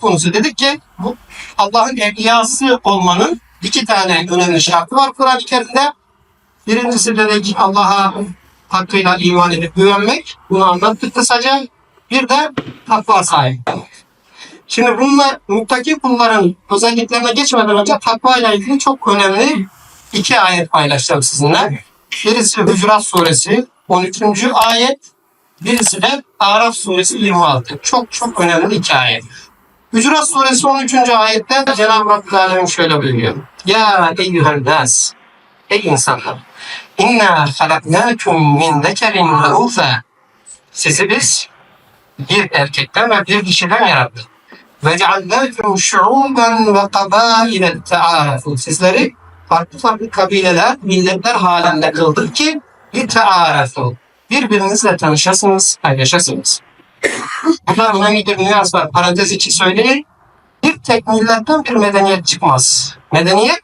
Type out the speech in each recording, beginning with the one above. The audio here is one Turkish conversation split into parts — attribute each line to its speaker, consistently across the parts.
Speaker 1: konusu. Dedik ki bu Allah'ın evliyası olmanın iki tane önemli şartı var Kur'an-ı Kerim'de. Birincisi dedik Allah'a hakkıyla iman edip güvenmek. Bunu anlattık kısaca. Bir de takva sahibi. Şimdi bunlar muttaki kulların özelliklerine geçmeden önce takva ile ilgili çok önemli iki ayet paylaşacağım sizinle. Birisi Hucurat Suresi 13. ayet, birisi de Araf Suresi 26. Çok çok önemli iki ayet. Hucurat Suresi 13. ayette Cenab-ı Rabbül Alemin şöyle buyuruyor. Ya eyyühel nas, ey insanlar, inna halaknâkum min zekerin ve unsa. Sizi biz bir erkekten ve bir dişiden yarattık. Ve ceallâkum şu'uben ve kabâile te'ârefu. Sizleri farklı farklı kabileler, milletler halinde kıldık ki bir te'ârefu. Birbirinizle tanışasınız, paylaşasınız. Burada önemli bir nüans var. Parantez içi söyleyeyim. Bir tek milletten bir medeniyet çıkmaz. Medeniyet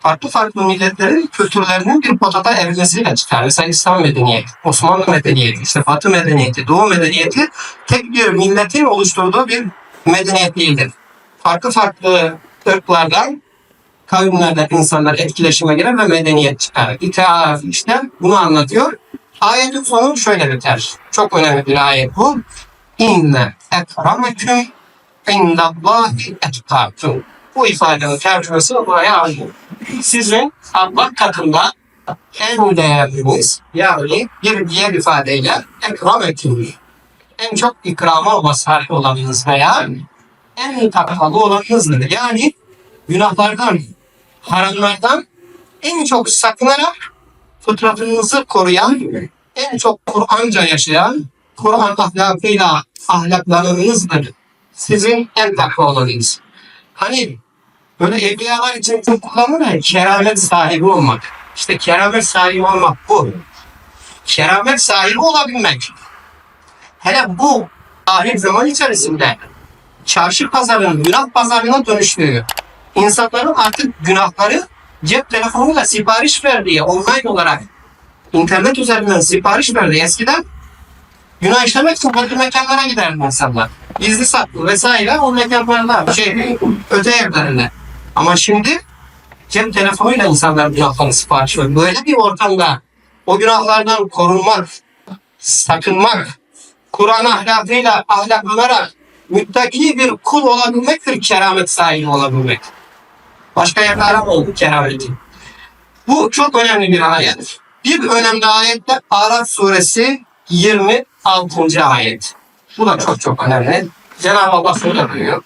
Speaker 1: farklı farklı milletlerin kültürlerinin bir potada erimesiyle çıkar. Mesela İslam medeniyeti, Osmanlı medeniyeti, işte Batı medeniyeti, Doğu medeniyeti tek bir milletin oluşturduğu bir medeniyet değildir. Farklı farklı ırklardan, kavimlerden insanlar etkileşime girer ve medeniyet çıkar. İtaat işte bunu anlatıyor. Ayetin sonu şöyle biter. Çok önemli bir ayet bu. İnne ekrameküm indallahi etkâküm. Bu ifadenin tercümesini buraya aldım. Sizin Allah katında en değerliniz yani bir diğer ifadeyle ekrameküm. En çok ikrama mazhar olanınız veya en takvalı olanınızdır. Yani günahlardan, haramlardan en çok sakınarak fıtratınızı koruyan, en çok Kur'anca yaşayan, Kur'an ahlakıyla ahlaklananınızdır. Sizin en takva olanınız. Hani böyle evliyalar için çok kullanılır ya, keramet sahibi olmak. İşte keramet sahibi olmak bu. Keramet sahibi olabilmek. Hele bu ahir zaman içerisinde çarşı pazarının günah pazarına dönüştüğü, insanların artık günahları cep telefonuyla sipariş verdiği, online olarak internet üzerinden sipariş verdiği eskiden günah işlemek için farklı mekanlara giderdi insanlar. Gizli saklı vesaire o mekanlarda, şey, öte evlerinde. Ama şimdi cep telefonuyla insanlar günahlarını sipariş veriyor. Böyle bir ortamda o günahlardan korunmak, sakınmak, Kur'an ahlakıyla ahlaklanarak müttaki bir kul olabilmektir keramet sahibi olabilmek. Başka yerde aramadık kerameti. Bu çok önemli bir ayet. Bir önemli ayet de Araf suresi 26. ayet. Bu da çok çok önemli. Cenab-ı Allah şöyle buyuruyor.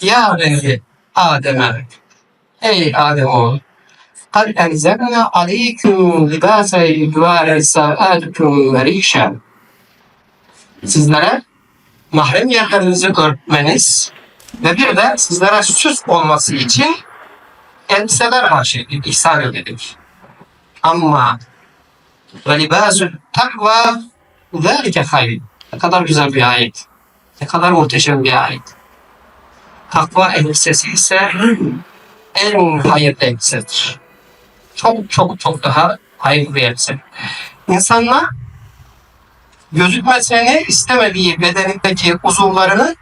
Speaker 1: Ya beni Adem'e Ey Adem oğlu قَدْ اَنْزَلْنَا عَلَيْكُمْ لِبَاسًا يُوَارِ سَوْآتُكُمْ وَرِيشًا Sizlere mahrem yerlerinizi örtmeniz ve bir de sizlere süs olması için elbiseler bahşettik, ihsan ededik. Ama ve libâsül takva zâlike hayr. Ne kadar güzel bir ayet. Ne kadar muhteşem bir ayet. Takva elbisesi ise en hayırlı elbisedir. Çok çok çok daha hayırlı bir elbise. İnsanlar gözükmesini istemediği bedenindeki uzuvlarını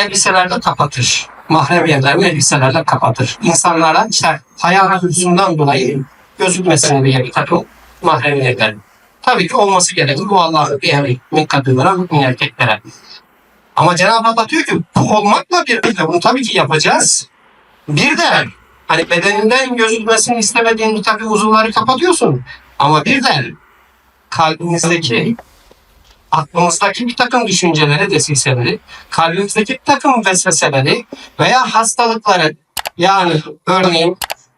Speaker 1: elbiselerle kapatır. Mahrem yerlerini elbiselerle kapatır. İnsanlara işte hayal arzusundan dolayı gözükmesini diye bir takım mahrem yerler. Tabii ki olması gerekir. Bu Allah'ın bir emri. Min kadınlara, min erkeklere. Ama Cenab-ı Allah diyor ki bu olmakla birlikte bunu tabii ki yapacağız. Bir de hani bedeninden gözükmesini istemediğin bir takım uzuvları kapatıyorsun. Ama bir de kalbinizdeki aklımızdaki bir takım düşünceleri, desiseleri, kalbimizdeki bir takım vesveseleri veya hastalıkları yani örneğin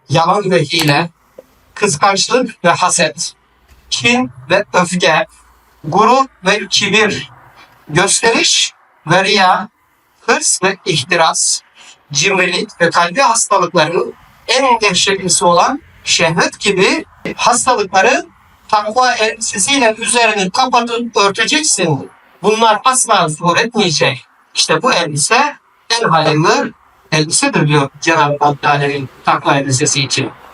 Speaker 1: yalan ve hile, kıskançlık ve haset, kin ve öfke, gurur ve kibir, gösteriş ve riya, hırs ve ihtiras, cimrilik ve kalbi hastalıklarının en dehşetlisi olan şehvet gibi hastalıkları takva elbisesiyle üzerini kapatıp örteceksin. Bunlar asla zuhur etmeyecek. İşte bu elbise en hayırlı elbisedir diyor Cenab-ı Hak takva elbisesi için.